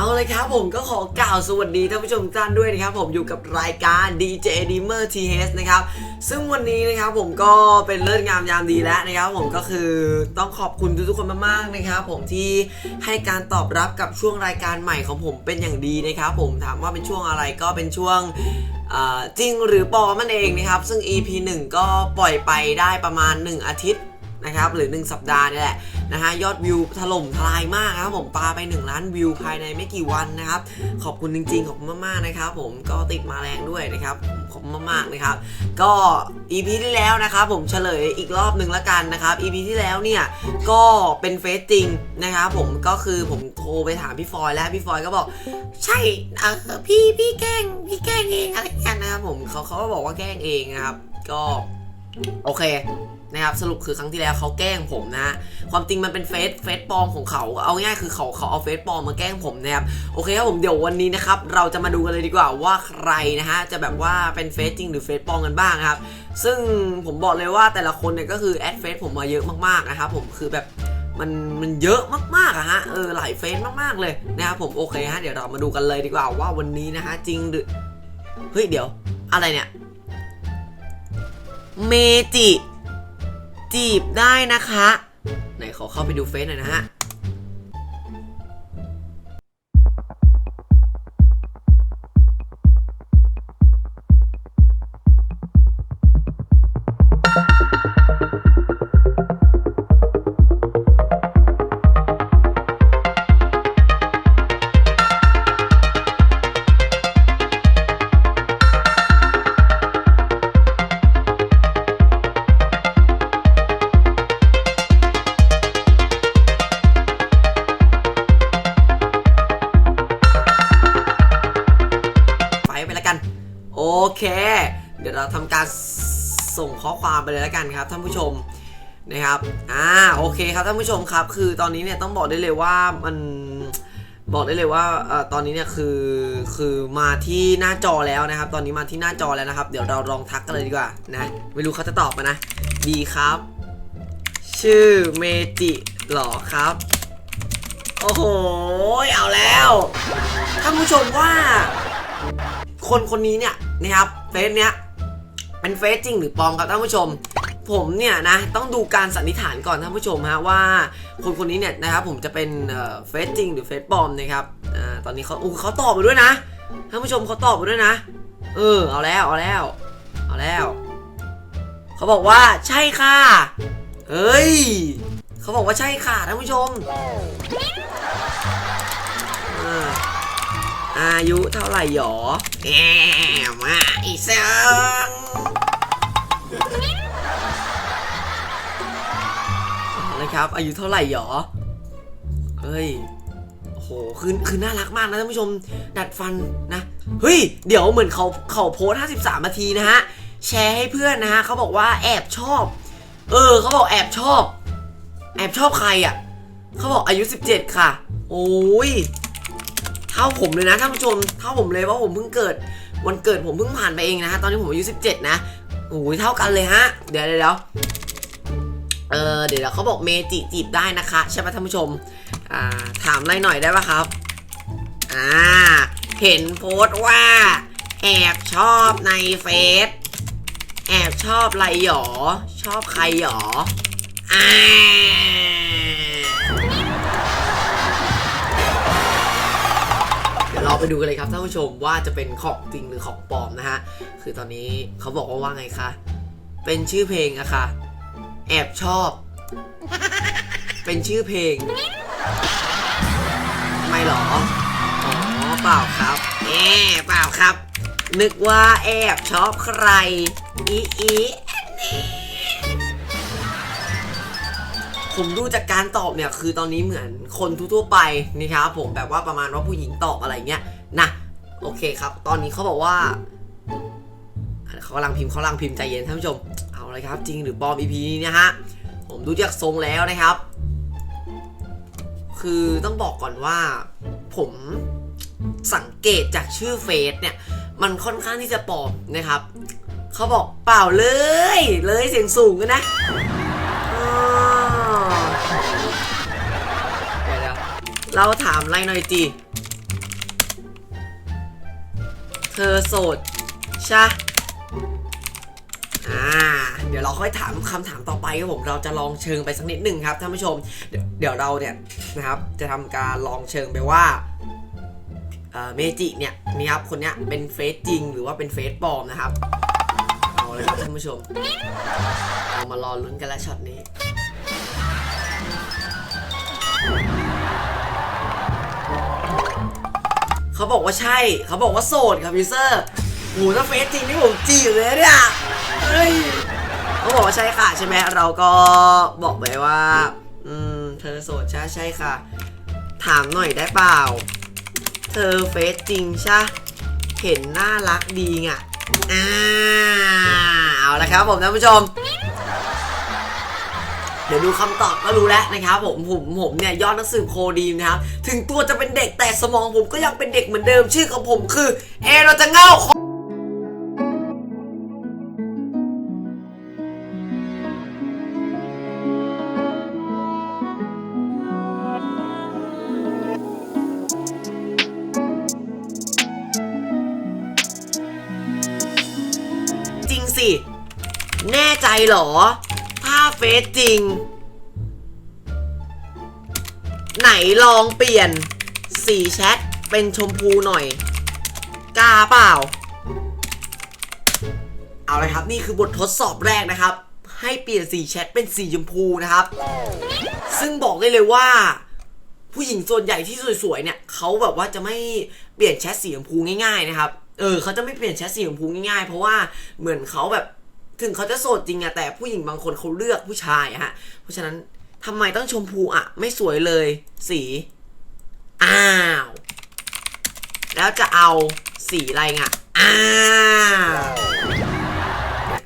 เอาเลยครับผมก็ขอกล่าวสวัสดีท่านผู้ชมท่านด้วยนะครับผมอยู่กับรายการ DJ Dimmer TH นะครับซึ่งวันนี้นะครับผมก็เป็นเลิศงามยามดีแล้วนะครับผมก็คือต้องขอบคุณทุกๆคนมากๆนะครับผมที่ให้การตอบรับกับช่วงรายการใหม่ของผมเป็นอย่างดีนะครับผมถามว่าเป็นช่วงอะไรก็เป็นช่วงจริงหรือปลอมมันเองนะครับซึ่ง EP 1 ก็ปล่อยไปได้ประมาณ 1 อาทิตย์นะครับหรือ 1 สัปดาห์นี่แหละ นะฮะยอดวิวถล่มทลายมากครับผมปาไป 1 ล้านวิวภายในไม่กี่วันนะครับขอบคุณจริงๆขอบคุณมากๆนะครับผมก็ติดมาแรงด้วยนะครับขอบคุณมากๆนะครับ ก็ EP ที่แล้วนะครับผมเฉลยอีกรอบหนึ่งละกันนะครับ EP ที่แล้วเนี่ยก็เป็นเฟซจริงนะครับผมก็คือผมโทรไปถามพี่ฟอยแล้วพี่ฟอยก็บอก ใช่เออพี่พี่แกล้งพี่แกล้งเองอะไรอย่างเงี้ยนะครับผมเขาเขาก็บอกว่าแกล้งเองนะครับ ก็ โอเคนะครับสรุปคือครั้งที่แล้วเขาแกล้งผมนะฮะความจริงมันเป็นเฟซเฟซปลอมของเขาเอาง่ายคือเขาเขาเอาเฟซปลอมมาแกล้งผมนะครับโอเคครับผมเดี๋ยววันนี้นะครับเราจะมาดูกันเลยดีกว่าว่าใครนะฮะจะแบบว่าเป็นเฟซจริงหรือเฟซปลอมกันบ้างครับ ซึ่งผมบอกเลยว่าแต่ละคนเนี่ยก็คือแอดเฟซผมมาเยอะมากๆนะครับผมคือแบบมันมันเยอะมากๆอะฮะเออหลายเฟซมากๆเลยนะครับผมโอเคฮะเดี๋ยวเรามาดูกันเลยดีกว่าว่าวันนี้นะฮะจริงหรือเฮ้ยเดี๋ยวอะไรเนี่ย เมจิ จีบได้นะคะ ไหนขอเข้าไปดูเฟซหน่อยนะฮะ เค เดี๋ยวเราทำการส่งข้อความไปเลยแล้วกันครับท่านผู้ชมนะครับ อ่า โอเคครับท่านผู้ชมครับ คือตอนนี้เนี่ยต้องบอกได้เลยว่ามันบอกได้เลยว่าอตอนนี้เนี่ยคือคือมาที่หน้าจอแล้วนะครับ ตอนนี้มาที่หน้าจอแล้วนะครับ เดี๋ยวเราลองทักกันเลยดีกว่านะไม่รู้เขาจะตอบมานะ ดีครับ ชื่อเมจิหรอครับ โอ้โหเอาแล้วท่านผู้ชมว่า คนคนนี้เนี่ย นะครับเฟซเนี้ยเป็นเฟซจริงหรือปลอมครับท่านผู้ชม ผมเนี่ยนะต้องดูการสันนิษฐานก่อนท่านผู้ชมฮะว่าคนคนนี้เนี่ยนะครับผมจะเป็นเฟซจริงหรือเฟซปลอมนะครับอ่าตอนนี้เขาอู้เขาตอบมาด้วยนะท่านผู้ชมเขาตอบมาด้วยนะ เออเอาแล้วเอาแล้วเอาแล้วเขาบอกว่าใช่ค่ะเฮ้ยเขาบอกว่าใช่ค่ะท่านผู้ชม อายุเท่าไหร่หยอแอมมาอีซิงเอาเลยครับ อายุเท่าไหร่หยอเฮ้ยโหคือคือน่ารักมากนะท่านผู้ชม ดัดฟันนะ เฮ้ย เดี๋ยวเหมือนเขาเขาโพส 53 นาทีนะฮะ แชร์ให้เพื่อนนะฮะเขาบอกว่าแอบชอบ เออเขาบอกแอบชอบ แอบชอบใครอะเขาบอกอายุ 17 ค่ะ โอ้ย ท่าผมเลยนะท่านผู้ชมเท่าผมเลยว่าผมเพิ่งเกิด วันเกิดผมเพิ่งผ่านไปเองนะฮะตอนนี้ผมอายุ17 นะโอ้ยเท่ากันเลยฮะเดี๋ยวเดี๋ยวเดี๋ยวเออเดี๋ยวเขาบอกเมจิจีบได้นะคะใช่ไหมท่านผู้ชมอ่าถามอะไรหน่อยได้ปะครับอ่าเห็นโพสต์ว่า แอบชอบในเฟซแอบชอบไรหยอ ชอบใครหยออ่า ไปดูกันเลยครับท่านผู้ชมว่าจะเป็นของจริงหรือของปลอมนะฮะ คือตอนนี้เขาบอกว่าว่าไงคะ เป็นชื่อเพลงอะค่ะ แอบชอบ เป็นชื่อเพลง ไม่หรอ อ๋อเปล่าครับแอบเปล่าครับ นึกว่าแอบชอบใคร อีอีนี่ผมดูจากการตอบเนี่ยคือตอนนี้เหมือนคนทั่วไปนะครับผมแบบว่าประมาณว่าผู้หญิงตอบอะไรเงี้ย นะโอเคครับ ตอนนี้เขาบอกว่าเขากำลังพิมพ์เขากำลังพิมพ์ใจเย็นท่านผู้ชม เอาเลยครับ จริงหรือปลอม EP นี้นะฮะ ผมดูจากทรงแล้วนะครับ คือต้องบอกก่อนว่า ผมสังเกตจากชื่อเฟซเนี่ย มันค่อนข้างที่จะปลอมนะครับ เขาบอกเปล่าเลย เลยเสียงสูงกันนะเดี๋ยวๆเราถามอะไรหน่อยจี อโสดใช่อ่าเดี๋ยวเราค่อยถามคำถามต่อไปครับผมเราจะลองเชิงไปสักนิดหนึ่งครับท่านผู้ชม เดี๋ยวเราเนี่ยนะครับจะทำการลองเชิงไปว่าเออเมจิเนี่ยนี่ครับคนเนี้ยเป็นเฟซจริงหรือว่าเป็นเฟซปลอมนะครับเอาเลยครับท่านผู้ชมเรามารอลุ้นกันแล้วช็อตนี้ เขาบอกว่าใช่ เขาบอกว่าโสดครับยูเซอร์โหถ้าเฟซจริงนี่ผมจีบเลยเนี่ยเฮ้ยเขาบอกว่าใช่ค่ะใช่ไหมเราก็บอกไปว่า อืม เธอโสดใช่ใช่ค่ะ ถามหน่อยได้เปล่า เธอเฟซจริงใช่เห็นน่ารักดีไงอ่าเอาละครับผมท่านผู้ชม เดี๋ยวดูคำตอบก็รู้แล้วนะครับผมผมผมเนี่ยยอดนักสืบโคดีมนะครับถึงตัวจะเป็นเด็กแต่สมองผมก็ยังเป็นเด็กเหมือนเดิมชื่อของผมคือเอเราจะเง่าจริงสิ แน่ใจเหรอ เฟซจริง ไหนลองเปลี่ยน สีแชทเป็นชมพูหน่อยกล้าเปล่า เอาเลยครับ นี่คือบททดสอบแรกนะครับ ให้เปลี่ยนสีแชทเป็นสีชมพูนะครับ ซึ่งบอกได้เลยว่า ผู้หญิงส่วนใหญ่ที่สวยๆเนี่ยเขาแบบว่าจะไม่เปลี่ยนแชทสีชมพูง่ายๆนะครับ เออเขาจะไม่เปลี่ยนแชทสีชมพูง่ายๆ เพราะว่าเหมือนเขาแบบ ถึงเขาจะโสดจริงอะแต่ผู้หญิงบางคนเขาเลือกผู้ชายอะฮะ เพราะฉะนั้นทำไมต้องชมพูอะไม่สวยเลย สี อ้าว แล้วจะเอาสีอะไรไงอ้าว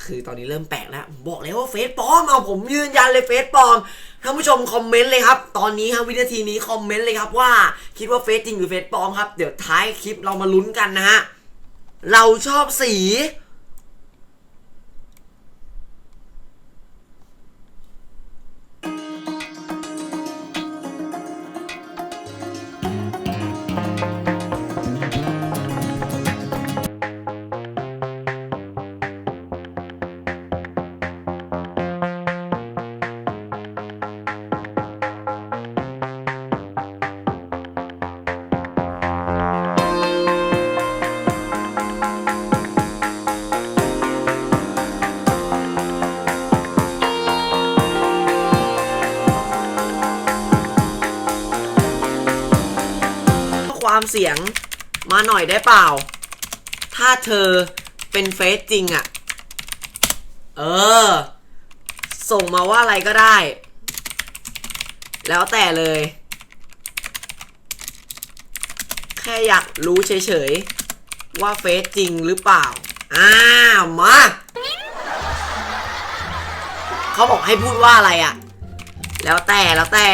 คือตอนนี้เริ่มแปลกแล้วบอกแล้วว่าเฟซปลอมเอาผมยืนยันเลยเฟซปลอมท่านผู้ชมคอมเมนต์เลยครับ ตอนนี้ครับวินาทีนี้คอมเมนต์เลยครับว่า คิดว่าเฟซจริงหรือเฟซปลอมครับ เดี๋ยวท้ายคลิปเรามาลุ้นกันนะฮะเราชอบสี ความเสียงมาหน่อยได้เปล่า ถ้าเธอเป็นเฟซจริงอะเออ ส่งมาว่าอะไรก็ได้ แล้วแต่เลย แค่อยากรู้เฉยๆ ว่าเฟซจริงหรือเปล่า อ้าวมาเขาบอกให้พูดว่าอะไรอะแล้วแต่แล้วแต่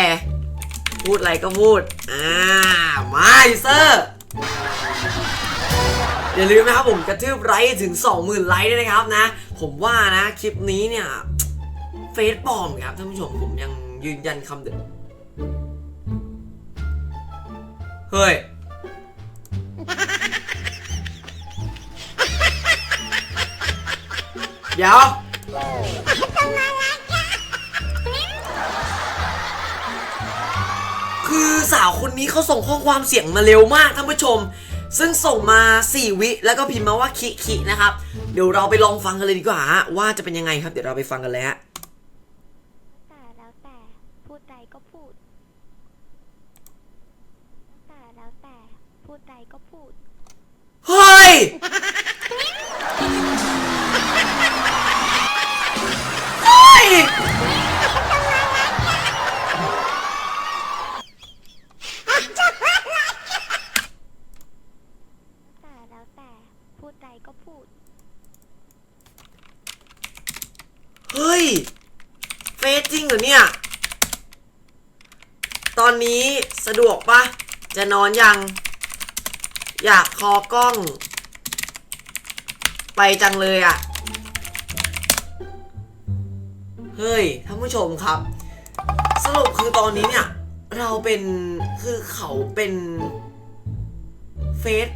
พูดอะไรก็พูด อ่า มาเซอร์อย่าลืมนะครับผมกระทืบไลค์ถึง 20,000 ไลค์ด้วยนะครับนะ ผมว่านะคลิปนี้เนี่ยเฟซปลอมครับท่านผู้ชมผมยังยืนยันคำเดิมเฮ้ยเดี๋ยว คือสาวคนนี้เขาส่งข้อความเสียงมาเร็วมากท่านผู้ชม ซึ่งส่งมา 4 วิแล้วก็พิมพ์มาว่าคิคินะครับ เดี๋ยวเราไปลองฟังกันเลยดีกว่าฮะว่าจะเป็นยังไงครับ เดี๋ยวเราไปฟังกันเลยฮะ แต่แล้วแต่พูดใดก็พูด แต่แล้วแต่พูดใดก็พูด เฮ้ย เฮ้ย แต่แล้วแต่พูดใดก็พูด เฮ้ย เหรอเนี่ย ตอนนี้สะดวกปะจะนอนยัง อยากคอกล้อง ไปจังเลยอะ่ะ เฮ้ยท่านผู้ชมครับ สรุปคือตอนนี้เนี่ย เราเป็นคือเขาเป็นเฟซ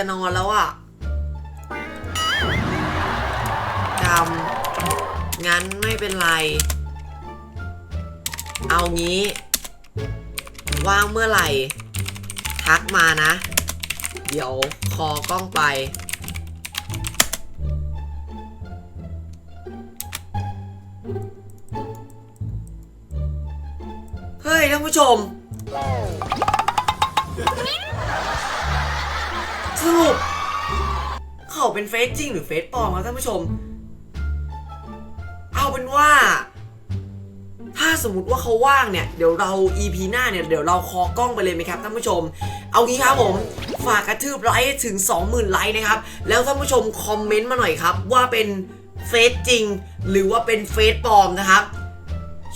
จะนอนแล้วอะกำงั้นไม่เป็นไร เอางี้ ว่างเมื่อไหร่ ทักมานะ เดี๋ยวคอกล้องไป เฮ้ยท่านผู้ชม รุป เขาเป็นเฟซจริงหรือเฟซปลอมครับท่านผู้ชม เอาเป็นว่า ถ้าสมมติว่าเขาว่างเนี่ย เดี๋ยวเรา EP หน้าเนี่ย เดี๋ยวเราคอกล้องไปเลยไหมครับท่านผู้ชม เอางี้ครับผม ฝากกระทืบไลค์ถึง 20,000ไลค์นะครับ แล้วท่านผู้ชมคอมเมนต์มาหน่อยครับ ว่าเป็นเฟซจริง หรือว่าเป็นเฟซปลอมนะครับ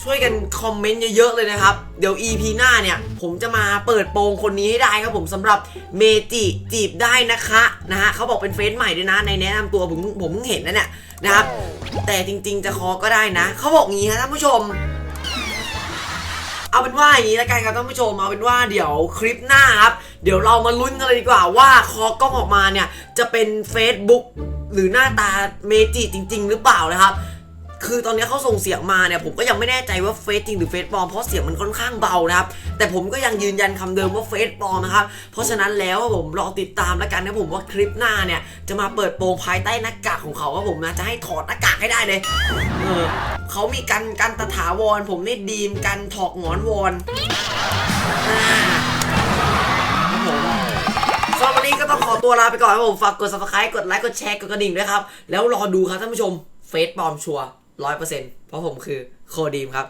ช่วยกันคอมเมนต์เยอะๆเลยนะครับ เดี๋ยว EP หน้าเนี่ย ผมจะมาเปิดโปงคนนี้ให้ได้ครับผมสำหรับเมจิจีบได้นะคะนะฮะเขาบอกเป็นเฟซใหม่ด้วยนะ ในแนะนำตัวผมผมเพิ่งเห็นนะเนี่ยนะครับ แต่จริงๆจะคอก็ได้นะ เขาบอกงี้ฮะท่านผู้ชม เอาเป็นว่าอย่างนี้แล้วกันครับท่านผู้ชมเอาเป็นว่าเดี๋ยวคลิปหน้าครับ เดี๋ยวเรามาลุ้นกันเลยดีกว่าว่าคอกล้องออกมาเนี่ยจะเป็น Facebook หรือหน้าตาเมจิจริง ๆ หรือเปล่านะครับ คือตอนนี้เขาส่งเสียงมาเนี่ยผมก็ยังไม่แน่ใจว่าเฟซจริงหรือเฟซปลอมเพราะเสียงมันค่อนข้างเบานะครับ แต่ผมก็ยังยืนยันคำเดิมว่าเฟซปลอมนะครับ เพราะฉะนั้นแล้วผมรอติดตามแล้วกันนะผมว่าคลิปหน้าเนี่ยจะมาเปิดโปงภายใต้หน้ากากของเขาครับผมนะจะให้ถอดหน้ากากให้ได้เลยเออเขามีกันกันตถาวรผมนี่ดีมกันถอกหงอนวอนอ่าครับผมสำหรับวันนี้ก็ต้องขอตัวลาไปก่อนครับผม ฝากกด subscribe กดไลค์ กดแชร์ กดกระดิ่งด้วยครับ แล้วรอดูครับท่านผู้ชม เฟซปลอมชัวร้ ร้อยเปอร์เซ็นต์เพราะผมคือโคดีมครับ